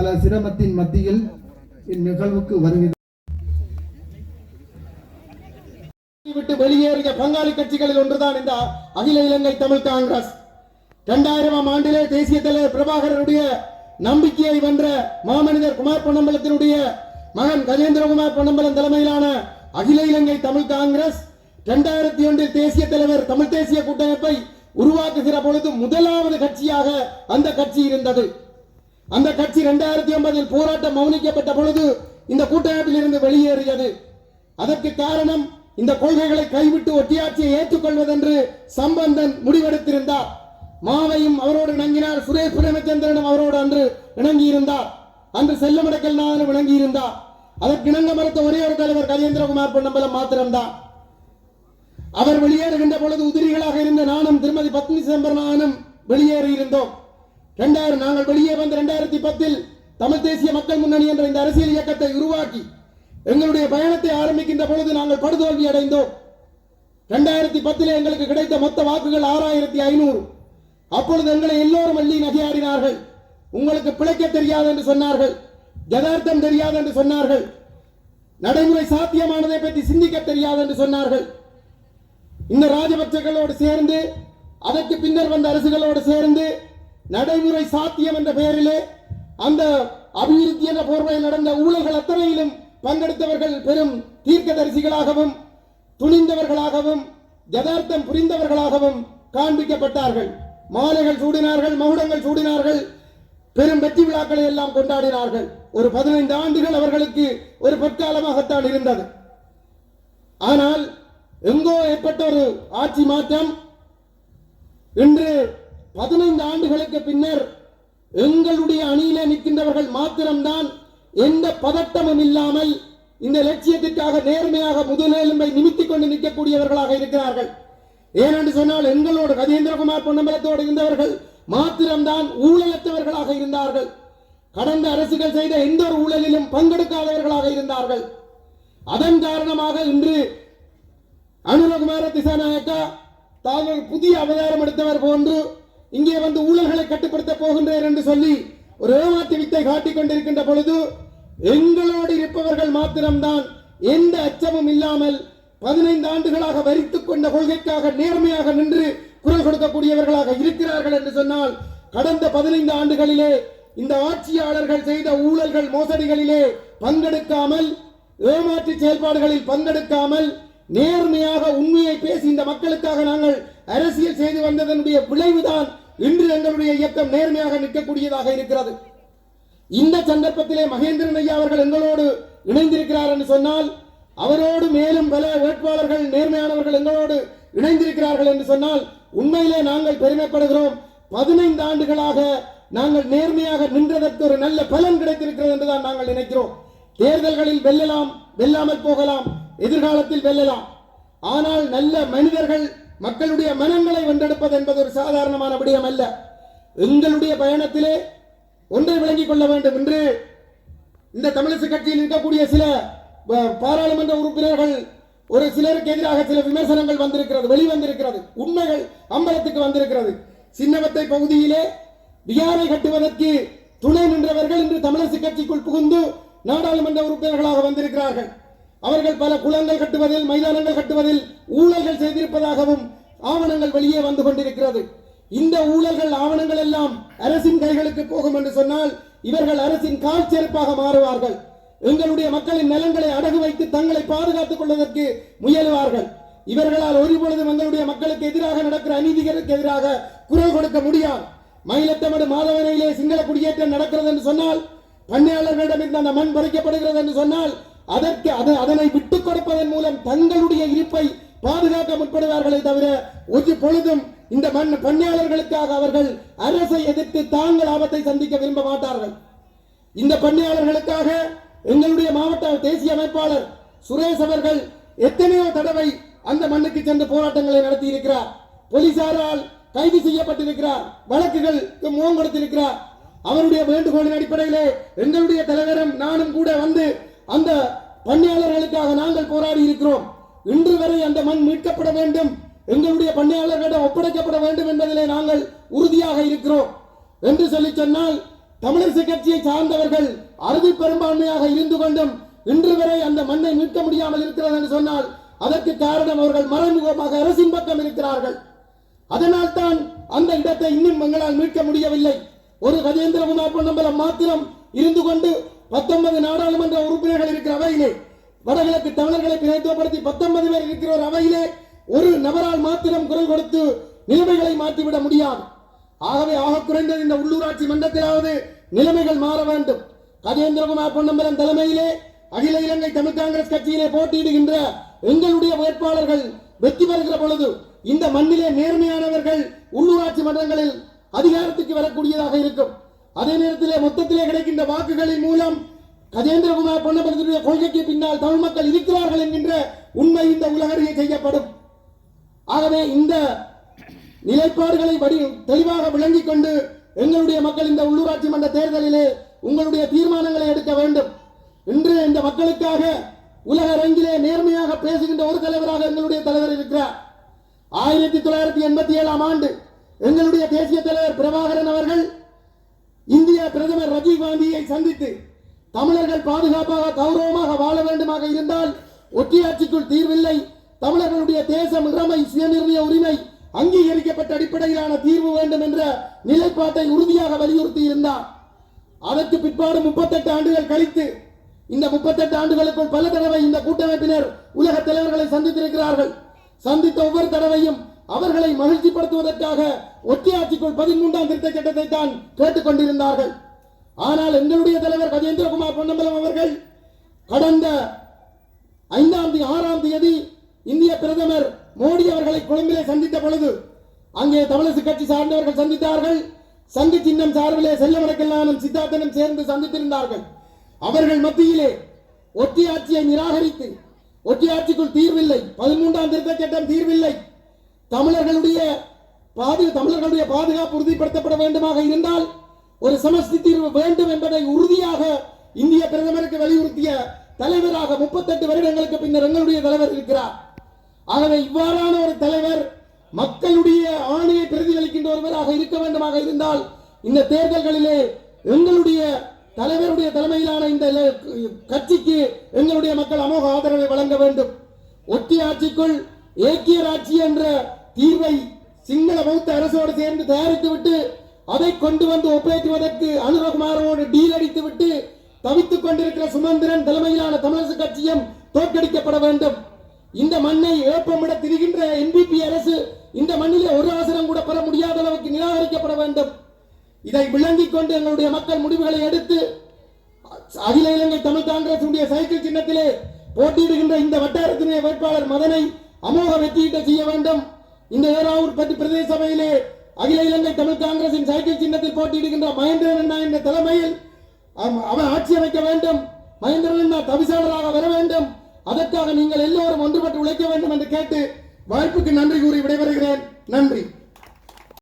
பல சிரமத்தின் மத்தியில் இந்நிகழ்வுக்கு வருகிறது விட்டு வெளியேறிய பங்காளி கட்சிகளில் ஒன்றுதான் இந்த அகில இலங்கை தமிழ் காங்கிரஸ். இரண்டாயிரமாம் ஆண்டிலே தேசிய தலைவர் பிரபாகரனுடைய நம்பிக்கையை வென்ற மாமனிதர் குமார் பொன்னம்பலத்தினுடைய மகன் கஜேந்திரகுமார் பொன்னம்பலம் தலைமையிலான அகில இலங்கை தமிழ் காங்கிரஸ் இரண்டாயிரத்தி ஒன்றில் தேசிய தலைவர் தமிழ் தேசிய கூட்டமைப்பை உருவாக்குகிற பொழுது முதலாவது கட்சியாக அந்த கட்சி இருந்தது. அந்த கட்சி இரண்டாயிரத்தி ஒன்பதில் போராட்டம் மௌனிக்கப்பட்ட பொழுது இந்த கூட்டமைப்பில் இருந்து வெளியேறியது. அதற்கு காரணம் இந்த கொள்கைகளை கைவிட்டு ஒட்டியாட்சியை ஏற்றுக்கொள்வதென்று சம்பந்தன் முடிவெடுத்திருந்தார். மாவையும் அவரோடு இணங்கினார். சுரேஷ் பிரேமச்சந்திரனும் அவரோடு அன்று இணங்கியிருந்தார். அன்று செல்லமடக்கல் நாதனும் இணங்கியிருந்தார். அதற்கு இணங்க மறுத்த ஒரே ஒரு தலைவர் கஜேந்திரகுமார் பொன்னம்பலம் மாத்திரம்தான். அவர் வெளியேறுகின்ற பொழுது உதிரிகளாக இருந்த நானும் திருமதி பத்மி சிதம்பரனானும் வெளியேறி இருந்தோம் இரண்டாயிரம் நாங்கள் வெளியே வந்த இரண்டாயிரத்தி பத்தில் தமிழ் தேசிய மக்கள் முன்னணி என்ற இந்த அரசியல் இயக்கத்தை உருவாக்கி எங்களுடைய பயணத்தை ஆரம்பிக்கின்ற பொழுது நாங்கள் படுதோல்வி அடைந்தோம். இரண்டாயிரத்தி பத்திலே எங்களுக்கு கிடைத்த மொத்த வாக்குகள் ஆறாயிரத்தி ஐநூறு. அப்பொழுது எங்களை எல்லோரும் அள்ளி நகையாடினார்கள். உங்களுக்கு பிழைக்க தெரியாது என்று சொன்னார்கள். யதார்த்தம் தெரியாது என்று சொன்னார்கள். நடைமுறை சாத்தியமானதை பற்றி சிந்திக்க தெரியாது என்று சொன்னார்கள். இந்த ராஜபக்சர்களோடு சேர்ந்து அதற்கு பின்னர் வந்த அரசுகளோடு சேர்ந்து நடைமுறை சாத்தியம் என்ற பெயரிலே அந்த அபிவிருத்தி என்ற போர்வையில் நடந்த ஊழல்கள் அத்தனையிலும் பங்கெடுத்தவர்கள் பெரும் தீர்க்கதரிசிகளாகவும் துணிந்தவர்களாகவும் யதார்த்தம் புரிந்தவர்களாகவும் காண்பிக்கப்பட்டார்கள். மாலைகள் சூடினார்கள் மகுடங்கள் சூடினார்கள் பெரும் வெற்றி விழாக்களை எல்லாம் கொண்டாடினார்கள். ஒரு பதினைந்து ஆண்டுகள் அவர்களுக்கு ஒரு பொற்காலமாகத்தான் இருந்தது. ஆனால் எங்கோ ஏற்பட்ட ஒரு ஆட்சி மாற்றம் இன்று பதினைந்து ஆண்டுகளுக்கு பின்னர் எங்களுடைய அணியிலே நிற்கின்றவர்கள் மாத்திரம்தான் எந்த பதட்டமும் இல்லாமல் இந்த லட்சியத்திற்காக நேர்மையாக முதலெலும்பை நிமித்திக் கொண்டு நிற்கக்கூடியவர்களாக இருக்கிறார்கள். ஏனென்று சொன்னால் எங்களோடு கஜேந்திரகுமார் பொன்னம்பலத்தோடு இருந்தவர்கள் மாத்திரம்தான் ஊழலற்றவர்களாக இருந்தார்கள். கடந்த அரசுகள் செய்த எந்த ஒரு ஊழலிலும் பங்கெடுக்காதவர்களாக இருந்தார்கள். அதன் காரணமாக இன்று அனுரகுமார திசாநாயக்கா தாங்கள் புதிய அவதாரம் எடுத்தவர் போன்று இங்கே வந்து ஊழல்களை கட்டுப்படுத்த போகின்றேன் என்று சொல்லி ஒரு ஏமாத்து வித்தை காட்டிக் கொண்டிருக்கின்ற பொழுது எங்களோடு இருப்பவர்கள் மாத்திரம்தான் எந்த அச்சமும் இல்லாமல் பதினைந்து ஆண்டுகளாக வரித்துக் கொண்ட கொள்கைக்காக நேர்மையாக நின்று குரல் கொடுக்கக்கூடியவர்களாக இருக்கிறார்கள் என்று சொன்னால் கடந்த பதினைந்து ஆண்டுகளிலே இந்த ஆட்சியாளர்கள் செய்த ஊழல்கள் மோசடிகளிலே பங்கெடுக்காமல் ஏமாற்று செயல்பாடுகளில் பங்கெடுக்காமல் நேர்மையாக உண்மையை பேசி இந்த மக்களுக்காக நாங்கள் அரசியல் செய்து வந்ததனுடைய விளைவுதான் இன்று எங்களுடைய இயக்கம் நேர்மையாக நிற்கக்கூடியதாக இருக்கிறது. இந்த சந்தர்ப்பத்திலே மகேந்திரன் ஐயா அவர்கள் எங்களோடு இணைந்திருக்கிறார் என்று சொன்னால் அவரோடு மேலும் பல வேட்பாளர்கள் நேர்மையானவர்கள் எங்களோடு இணைந்திருக்கிறார்கள் என்று சொன்னால் உண்மையிலே நாங்கள் பெருமைப்படுகிறோம். பதினைந்து ஆண்டுகளாக நாங்கள் நேர்மையாக நின்றதற்கு ஒரு நல்ல பலன் கிடைத்திருக்கிறது என்றுதான் நாங்கள் நினைக்கிறோம். தேர்தல்களில் வெல்லலாம் வெல்லாமல் போகலாம் எதிர்காலத்தில் வெல்லலாம். ஆனால் நல்ல மனிதர்கள் மக்களுடைய மனங்களை வென்றெடுப்பது என்பது ஒரு சாதாரணமான விடயம் அல்ல. எங்களுடைய பயணத்திலே ஒன்றை விளங்கிக் கொள்ள வேண்டும் என்று இந்த தமிழிசை கட்சியில் இருக்கக்கூடிய சில பாராளுமன்ற உறுப்பினர்கள் ஒரு சிலருக்கு எதிராக சில விமர்சனங்கள் வந்திருக்கிறது வெளிவந்திருக்கிறது உண்மைகள் அம்பலத்துக்கு வந்திருக்கிறது. சின்னவத்தை பகுதியிலே விகாரை கட்டுவதற்கு துணை நின்றவர்கள் இன்று தமிழரசு கட்சிக்குள் புகுந்து நாடாளுமன்ற உறுப்பினர்களாக வந்திருக்கிறார்கள். அவர்கள் பல குளங்கள் கட்டுவதில் மைதானங்கள் கட்டுவதில் ஊழல்கள் செய்திருப்பதாகவும் ஆவணங்கள் வெளியே வந்து கொண்டிருக்கிறது. இந்த ஊழல்கள் ஆவணங்கள் எல்லாம் அரசின் கைகளுக்கு போகும் என்று சொன்னால் இவர்கள் அரசின் காட்செருப்பாக மாறுவார்கள். எங்களுடைய மக்களின் நலன்களை அடகு வைத்து தங்களை பாதுகாத்துக் கொள்வதற்கு முயலுவார்கள். இவர்களால் ஒரு பொழுதும் எங்களுடைய மக்களுக்கு எதிராக நடக்கிற அநீதிகளுக்கு எதிராக குரல் கொடுக்க முடியாது. மயிலத்தமடு மாதவனையிலே சிங்கள குடியேற்றம் நடக்கிறது என்று சொன்னால் பண்ணையாளர்களிடமிருந்து அந்த மண் பறிக்கப்படுகிறது என்று சொன்னால் அதற்கு அதை அதனை விட்டுக் கொடுப்பதன் மூலம் தங்களுடைய இருப்பை பாதுகாக்க முற்படுவார்களே தவிர ஒரு பொழுதும் இந்த மண் பண்ணையாளர்களுக்காக அவர்கள் அரசை எதிர்த்து தாங்கள் ஆபத்தை சந்திக்க விரும்ப மாட்டார்கள். இந்த பண்ணையாளர்களுக்காக எங்களுடைய மாவட்ட தேசிய அமைப்பாளர் சுரேஷ் அவர்கள் எத்தனையோ தடவை அந்த மண்ணுக்கு சென்று போராட்டங்களை நடத்தி இருக்கிறார் போலீசாரால் கைது செய்யப்பட்டிருக்கிறார். வழக்குகளுக்கு முகம் கொடுத்திருக்கிறார். அவருடைய வேண்டுகோளின் அடிப்படையிலே எங்களுடைய தலைவரும் நானும் கூட வந்து அந்த பண்ணையாளர்களுக்காக நாங்கள் போராடி இருக்கிறோம். இன்று வரை அந்த மண் மீட்கப்பட வேண்டும். எங்களுடைய பண்ணையாளர்களிடம் ஒப்படைக்கப்பட வேண்டும் என்பதிலே நாங்கள் உறுதியாக இருக்கிறோம். என்று சொல்லி சொன்னால் தமிழரசு கட்சியை சார்ந்தவர்கள் அறுதி பெரும்பான்மையாக இருந்து கொண்டும் இன்று வரை அந்த மண்ணை மீட்க முடியாமல் இருக்கிறது என்று சொன்னால் அதற்கு காரணம் அவர்கள் மறைமுகமாக அரசின் பக்கம் இருக்கிறார்கள். அதனால் தான் அந்த இடத்தை இன்னும் எங்களால் மீட்க முடியவில்லை. ஒரு கஜேந்திரகுமார் பொன்னம்பலம் மாத்திரம் இருந்து கொண்டு பத்தொன்பது நாடாளுமன்ற உறுப்பினர்கள் இருக்கிற அவையிலே வடகிழக்கு தமிழர்களை பிரதித்துவப்படுத்தி பத்தொன்பது பேர் இருக்கிற ஒரு அவையிலே ஒரு நபரால் மாத்திரம் குரல் கொடுத்து நிலைமைகளை மாற்றிவிட முடியாது. ஆகவே ஆக குறைந்தது இந்த உள்ளூராட்சி மன்றத்திலாவது நிலைமைகள் மாற வேண்டும். கஜேந்திரகுமார் பொன்னம்பலம் தலைமையிலே அகில இலங்கை தமிழ் காங்கிரஸ் கட்சியிலே போட்டியிடுகின்ற எங்களுடைய வேட்பாளர்கள் வெற்றி பெறுகிற பொழுது இந்த மண்ணிலே நேர்மையானவர்கள் உள்ளூராட்சி மன்றங்களில் அதிகாரத்துக்கு வரக்கூடியதாக இருக்கும். அதே நேரத்திலே மொத்தத்திலே கிடைக்கின்ற வாக்குகளின் மூலம் கஜேந்திரகுமார் பொன்னம்பலத்தினுடைய கொள்கைக்கு பின்னால் தமிழ் மக்கள் இருக்கிறார்கள் என்கின்ற உண்மை இந்த உலகறிய செய்யப்படும். ஆகவே இந்த நிலைப்பாடுகளை வடி தெளிவாக விளங்கிக் கொண்டு எங்களுடைய மக்கள் இந்த உள்ளூராட்சி மன்ற தேர்தலிலே உங்களுடைய தீர்மானங்களை எடுக்க வேண்டும். இன்று இந்த மக்களுக்காக உலக அரங்கிலே நேர்மையாக பேசுகின்ற ஒரு தலைவராக எங்களுடைய தலைவர் இருக்கிறார். ஆயிரத்தி தொள்ளாயிரத்தி எண்பத்தி ஏழாம் ஆண்டு எங்களுடைய தேசிய தலைவர் பிரபாகரன் அவர்கள் இந்திய பிரதமர் ராஜீவ் காந்தியை சந்தித்து தமிழர்கள் பாதுகாப்பாக கௌரவமாக வாழ வேண்டுமாக இருந்தால் ஒற்றையாட்சிக்குள் தீர்வில்லை. தமிழர்களுடைய தேசம் இறமை சுயநிர்ணய உரிமை அங்கீகரிக்கப்பட்ட அடிப்படையிலான தீர்வு வேண்டும் என்ற நிலைப்பாட்டை உறுதியாக வலியுறுத்தி இருந்தார். அதற்கு பிற்பாடு முப்பத்தெட்டு ஆண்டுகள் கழித்து இந்த முப்பத்தெட்டு ஆண்டுகளுக்குள் பல தடவை இந்த கூட்டமைப்பினர் உலக தலைவர்களை சந்தித்திருக்கிறார்கள். சந்தித்த ஒவ்வொரு தடவையும் அவர்களை மகிழ்ச்சிப்படுத்துவதற்காக ஒற்றையாட்சிக்குள் பதிமூன்றாம் திருத்த சட்டத்தை தான் கேட்டுக் கொண்டிருந்தார்கள் ஆனால் எங்களுடைய தலைவர் கஜேந்திரகுமார் பொன்னம்பலம் அவர்கள் கடந்த ஐந்தாம் தேதி ஆறாம் தேதி இந்திய பிரதமர் மோடி அவர்களை கொழும்பிலே சந்தித்த பொழுது அங்கே தமிழரசு கட்சி சார்ந்தவர்கள் சந்தித்தார்கள். சங்கு சின்னம் சார்பிலே செல்லமடக்கல்லானும் சித்தார்த்தனும் சேர்ந்து சந்தித்திருந்தார்கள். அவர்கள் மத்தியிலே ஒற்றையாட்சியை நிராகரித்து ஒற்றையாட்சிக்குள் தீர்வில்லை. பதிமூன்றாம் திருத்த சட்டம் தீர்வில்லை. தமிழர்களுடைய பாது தமிழர்களுடைய பாதுகாப்பு உறுதிப்படுத்தப்பட வேண்டுமாக இருந்தால் ஒரு சமஸ்தி தீர்வு வேண்டும் என்பதை உறுதியாக இந்திய பிரதமருக்கு வலியுறுத்திய தலைவராக முப்பத்தெட்டு வருடங்களுக்கு பின்னர் எங்களுடைய தலைவர் இருக்கிறார். ஆகவே இவ்வாறான ஒரு தலைவர் மக்களுடைய ஆணையை பிரதிபலிக்கின்ற ஒருவராக இருக்க வேண்டுமாக இருந்தால் இந்த தேர்தல்களிலே எங்களுடைய தலைவருடைய தலைமையிலான இந்த கட்சிக்கு எங்களுடைய மக்கள் அமோக ஆதரவை வழங்க வேண்டும். ஒற்றையாட்சிக்குள் ஏக்கிய ஆட்சி என்ற தீர்வை சிங்கள பௌத்த அரசோடு சேர்ந்து தயாரித்துவிட்டு அதை கொண்டு வந்து ஒப்பேற்றுவதற்கு அனுரகுமாரோடு டீல் அடித்துவிட்டு தவித்துக் கொண்டிருக்கிற சுமந்திரன் தலைமையிலான தமிழரசு கட்சியும் தோற்கடிக்கப்பட வேண்டும். இந்த மண்ணை ஏப்பமிட திரிகின்ற என்பிபி அரசு இந்த மண்ணிலே ஒரு அவசரம் கூட பெற முடியாத அளவுக்கு நிராகரிக்கப்பட வேண்டும். இதை விளங்கிக் கொண்டு எங்களுடைய மக்கள் முடிவுகளை எடுத்து அகில இலங்கை தமிழ் காங்கிரசுடைய சைக்கிள் சின்னத்திலே போட்டியிடுகின்ற இந்த வட்டாரத்தினுடைய வேட்பாளர் மதனை அமோக வெற்றியிட்ட செய்ய வேண்டும். இந்த ஏராவூர் பற்றி பிரதேச சபையிலே அகில இலங்கை தமிழ் காங்கிரசின் சைக்கிள் சின்னத்தில் போட்டியிடுகின்ற மகேந்திரன் அண்ணா என்ற தலைமையில் அவ- அவர் ஆட்சி அமைக்க வேண்டும். மகேந்திரன் அண்ணா தவிசாளராக வர வேண்டும். அதற்காக நீங்கள் எல்லோரும் ஒன்றுபட்டு உழைக்க வேண்டும் என்று கேட்டு வாய்ப்புக்கு நன்றி கூறி விடைபெறுகிறேன். நன்றி.